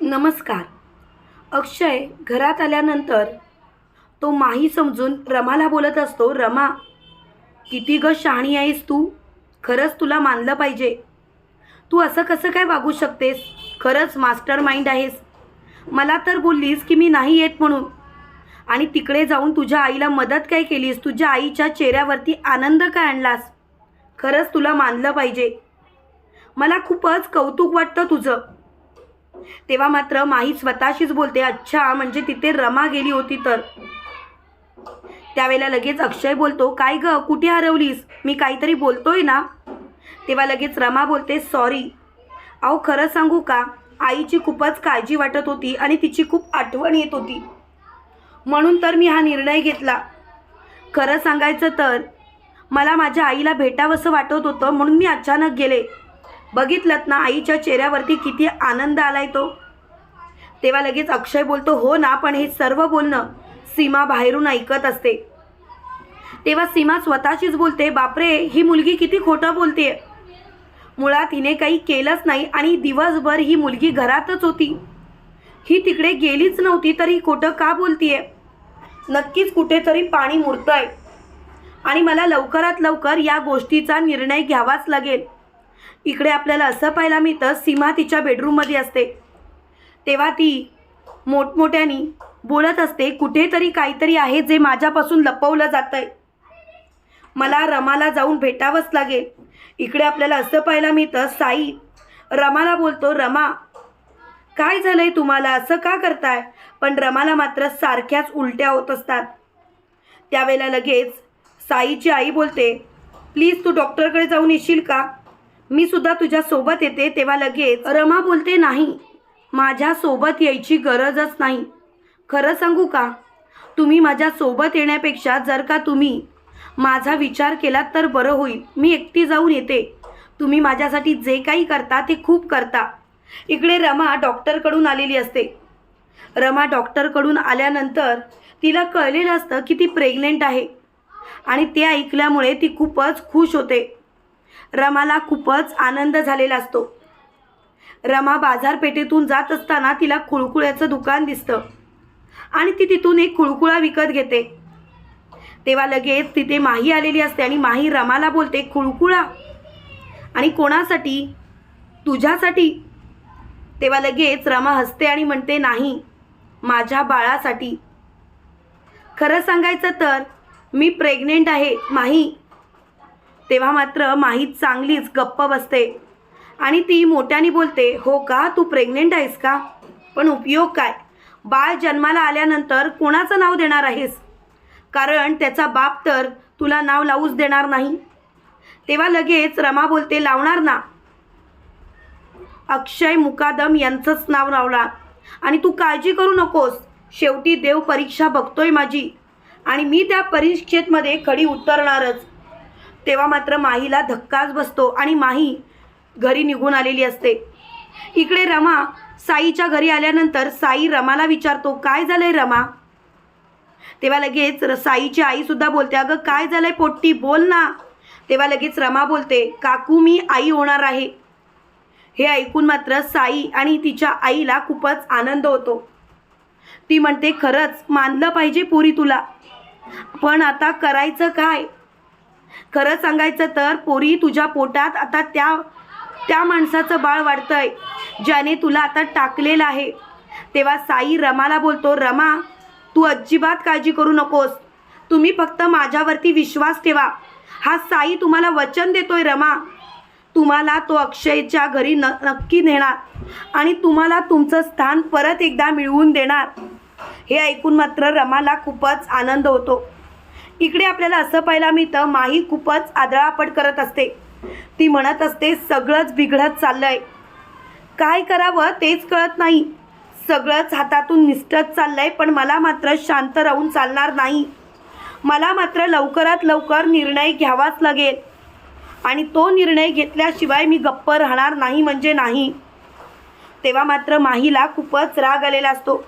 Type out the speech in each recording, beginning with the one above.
नमस्कार. अक्षय घरात आल्यानंतर तो माही समजून रमाला बोलत असतो रमा किती ग शहाणी आहेस तू? खरंच तुला मानलं पाहिजे. तू असं कसं काय वागू शकतेस? खरंच मास्टर माइंड आहेस. मला तर बोललीस की मी नाही येत म्हणून. आणि तिकडे जाऊन तुझ्या आईला मदत काय केलीस? तुझ्या आईच्या चेहऱ्यावरती आनंद काय आणलास? खरंच तुला मानलं पाहिजे. मला खूपच कौतुक वाटतं तुझं. तेव्हा मात्र माही स्वतःशीच बोलते अच्छा म्हणजे तिथे रमा गेली होती तर? त्यावेळेला लगेच अक्षय बोलतो काय ग कुठे हरवलीस? मी काहीतरी बोलतोय ना? तेव्हा लगेच रमा बोलते सॉरी. अहो खरं सांगू का? आईची खूपच काळजी वाटत होती आणि तिची खूप आठवण येत होती. म्हणून तर मी हा निर्णय घेतला. खरं सांगायचं तर मला माझ्या आईला भेटावंसं वाटत होतं म्हणून मी अचानक गेले. बघितलं ना आईच्या चेहऱ्यावरती किती आनंद आलाय तो. तेव्हा लगेच अक्षय बोलतो हो ना पण हे सर्व बोलणं सीमा बाहेरून ऐकत असते. तेव्हा सीमा स्वतःशीच बोलते बापरे ही मुलगी किती खोटं बोलते मुळात हिने काही केलंच नाही आणि दिवसभर ही मुलगी घरातच होती. ही तिकडे गेलीच नव्हती तर ही खोटं का बोलतीये? नक्कीच कुठेतरी पाणी मुरतंय. आणि मला लवकरात लवकर या गोष्टीचा निर्णय घ्यावाच लागेल. इकडे आपल्याला असं पाहायला मिळतं सीमा तिच्या बेडरूममध्ये असते. तेव्हा ती मोठमोठ्यानी बोलत असते कुठेतरी काहीतरी आहे जे माझ्यापासून लपवलं जातं आहे मला रमाला जाऊन भेटावंच लागेल. इकडे आपल्याला असं पाहायला मिळतं साई रमाला बोलतो रमा काय झालंय तुम्हाला? असं का करताय? पण रमाला मात्र सारख्याच उलट्या होत असतात. त्यावेळेला लगेच साईची आई बोलते प्लीज तू डॉक्टरकडे जाऊन येशील का? मी सुद्धा तुझ्या सोबत येते तेव्हा लगेच. रमा बोलते नाही माझ्या सोबत यायची गरजच नाही. खरं सांगू का? तुम्ही माझ्या सोबत येण्यापेक्षा जर का तुम्ही माझा विचार केलात तर बरं होईल. मी एकटी जाऊन येते. तुम्ही माझ्यासाठी जे काही करता ते खूप करता. इकडे रमा डॉक्टरकडून आलेली असते. रमा डॉक्टरकडून आल्यानंतर तिला कळलेलं असतं की ती प्रेग्नेंट आहे. आणि ते ऐकल्यामुळे ती खूपच खुश होते. रमाला खूपच आनंद झालेला असतो. रमा बाजारपेठेतून जात असताना तिला कुळकुळ्याचं दुकान दिसतं आणि ती तिथून एक कुळकुळा विकत घेते. तेव्हा लगेच तिथे माही आलेली असते आणि माही रमाला बोलते कुळकुळा? आणि कोणासाठी? तुझ्यासाठी? तेव्हा लगेच रमा हसते आणि म्हणते नाही माझ्या बाळासाठी. खरं सांगायचं तर मी प्रेग्नेंट आहे माही. तेव्हा मात्र माहीत चांगलीच गप्प बसते. आणि ती मोठ्याने बोलते हो का? तू प्रेग्नेंट आहेस का? पण उपयोग काय? बाळ जन्माला आल्यानंतर कोणाचं नाव देणार आहेस? कारण त्याचा बाप तर तुला नाव लावूच देणार नाही. तेव्हा लगेच रमा बोलते लावणार ना. अक्षय मुकादम यांचंच नाव लावणार आणि तू काळजी करू नकोस. शेवटी देव परीक्षा बघतोय माझी. आणि मी त्या परीक्षेमध्ये खडी उतरणारच. तेव्हा मात्र माहीला धक्काच बसतो आणि माही घरी निघून आलेली असते. इकडे रमा साईच्या घरी आल्यानंतर साई रमाला विचारतो काय झालंय रमा? तेव्हा लगेच र- साईची आई सुद्धा बोलते अगं काय झालंय पोट्टी? बोल ना. तेव्हा लगेच रमा बोलते काकू मी आई होणार आहे. हे ऐकून मात्र साई आणि तिच्या आईला खूपच आनंद होतो. ती म्हणते खरंच मानलं पाहिजे पुरी तुला. पण आता करायचं काय? खरं सांगायचं तर पोरी तुझ्या पोटात आता त्या त्या माणसाचं बाळ वाढतंय ज्याने तुला आता टाकलेलं आहे. तेव्हा साई रमाला बोलतो रमा तू अजिबात काळजी करू नकोस. तुम्ही फक्त माझ्यावरती विश्वास ठेवा. हा साई तुम्हाला वचन देतोय रमा. तुम्हाला तो अक्षयच्या घरी न नक्की नेणार आणि तुम्हाला तुमचं स्थान परत एकदा मिळवून देणार. हे ऐकून मात्र रमाला खूपच आनंद होतो. इकडे आपल्याला असं पाहायला मिळतं माही खूपच आदळापट करत असते. ती म्हणत असते सगळंच बिघडत चाललंय. काय करावं? तेच कळत नाही. सगळंच हातातून निसटत चाललंय पण मला मात्र शांत राहून चालणार नाही. मला मात्र लवकरात लवकर निर्णय घ्यावाच लागेल. आणि तो निर्णय घेतल्याशिवाय मी गप्प राहणार नाही म्हणजे नाही. तेव्हा मात्र माहीला खूपच राग आलेला असतो.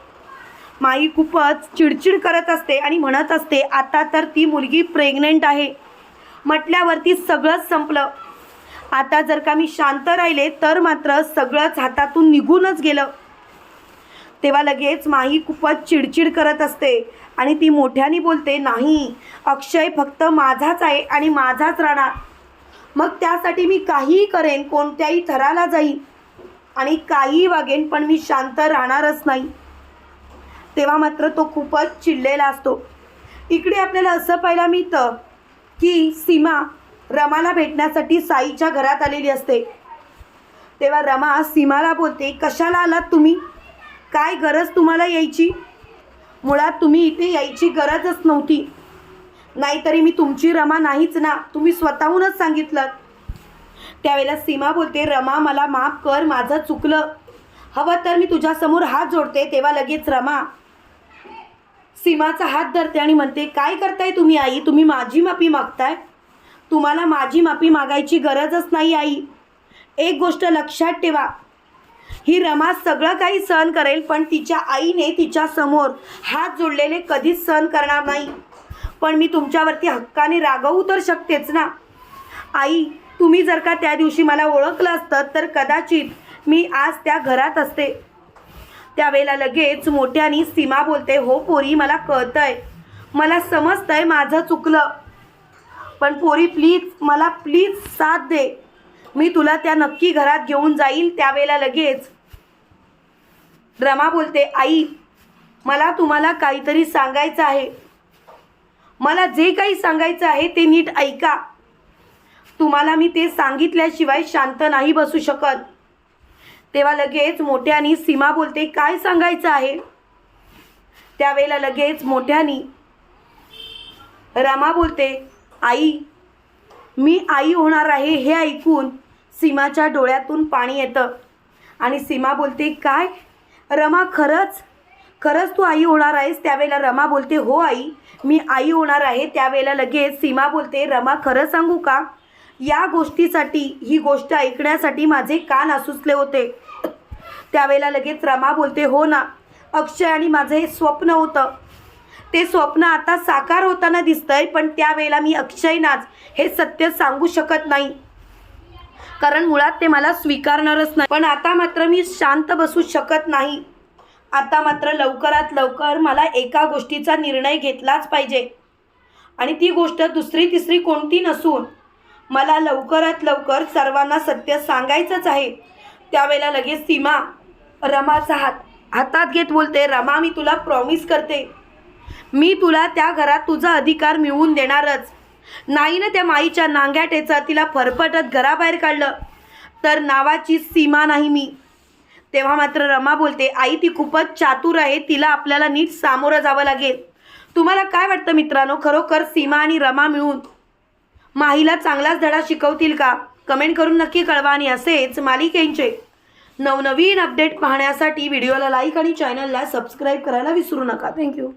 माई खूपच चिडचिड करत असते आणि म्हणत असते आता तर ती मुलगी प्रेग्नेंट आहे. म्हटल्यावरती सगळंच संपलं. आता जर का मी शांत राहिले तर मात्र सगळंच हातातून निघूनच गेलं. तेव्हा लगेच माही खूपच चिडचिड करत असते आणि ती मोठ्याने बोलते नाही अक्षय फक्त माझाच आहे आणि माझाच राहणार. मग त्यासाठी मी काहीही करेन कोणत्याही थराला जाईन आणि काहीही वागेन पण मी शांत राहणारच नाही. तेव्हा मात्र तो खूपच चिडलेला असतो. इकडे आपल्याला असं पाहायला मिळतं की सीमा रमाला भेटण्यासाठी साईच्या घरात आलेली असते. तेव्हा रमा सीमाला बोलते कशाला आलात तुम्ही? काय गरज तुम्हाला यायची? मुळात तुम्ही इथे यायची गरजच नव्हती. नाहीतरी मी तुमची रमा नाहीच ना तुम्ही स्वतःहूनच सांगितलं. त्यावेळेला सीमा बोलते रमा मला माफ कर माझं चुकलं. हवं तर मी तुझ्यासमोर हात जोडते तेव्हा लगेच रमा सीमाचा हात धरते आणि म्हणते काय करताय तुम्ही आई? तुम्ही माझी माफी मागताय? तुम्हाला माझी माफी मागायची गरजच नाही आई. एक गोष्ट लक्षात ठेवा. ही रमा सगळं काही सहन करेल पण तिच्या आईने तिच्यासमोर हात जोडलेले कधीच सहन करणार नाही. पण मी तुमच्यावरती हक्काने रागवू तर शकतेच ना. आई तुम्ही जर का त्या दिवशी मला ओळखलं असतं तर कदाचित मी आज त्या घरात असते. त्यावेळेला लगेच मोठ्यानी सीमा बोलते हो पोरी मला कळतंय. मला समजतंय माझं चुकलं. पण पोरी प्लीज मला प्लीज साथ दे. मी तुला त्या नक्की घरात घेऊन जाईल त्यावेळेला लगेच रमा बोलते आई मला तुम्हाला काहीतरी सांगायचं आहे. मला जे काही सांगायचं आहे ते नीट ऐका. तुम्हाला मी ते सांगितल्याशिवाय शांत नाही बसू शकत. तेव्हा लगेच मोठ्यानी सीमा बोलते काय सांगायचं आहे? त्यावेळेला लगेच मोठ्यानी रमा बोलते आई मी आई होणार आहे हे ऐकून सीमाच्या डोळ्यातून पाणी येतं. आणि सीमा बोलते काय? रमा खरंच? खरंच तू आई होणार आहेस? त्यावेळेला रमा बोलते हो आई मी आई होणार आहे. त्यावेळेला लगेच सीमा बोलते रमा खरं सांगू का? या गोष्टीसाठी ही गोष्ट ऐकण्यासाठी माझे कान असूसले होते. त्यावेळेला लगेच रमा बोलते हो ना अक्षय आणि माझं हे स्वप्न होतं. ते स्वप्न आता साकार होताना दिसतंय पण त्यावेळेला मी अक्षयनाच हे सत्य सांगू शकत नाही. कारण मुळात ते मला स्वीकारणारच नाही. पण आता मात्र मी शांत बसू शकत नाही. आता मात्र लवकरात लवकर मला एका गोष्टीचा निर्णय घेतलाच पाहिजे. आणि ती गोष्ट दुसरी तिसरी कोणती नसून मला लवकरात लवकर सर्वांना सत्य सांगायचंच आहे. त्यावेळेला लगेच सीमा रमाचा हात हातात घेत बोलते रमा मी तुला प्रॉमिस करते. मी तुला त्या घरात तुझा अधिकार मिळवून देणारच. नाही ना त्या माईच्या नांग्या टेचा तिला फरफटत घराबाहेर काढलं. तर नावाची सीमा नाही मी. तेव्हा मात्र रमा बोलते आई ती खूपच चातुर आहे. तिला आपल्याला नीट सामोरं जावं लागेल. तुम्हाला काय वाटतं मित्रांनो? खरोखर सीमा आणि रमा मिळून माहीला चांगलाच धडा शिकवतील का? कमेंट करून नक्की कळवा आणि असेच मालिकेंचे नवनवीन अपडेट पाहण्यासाठी व्हिडिओला लाईक आणि चॅनलला सबस्क्राईब करायला विसरू नका. थँक्यू.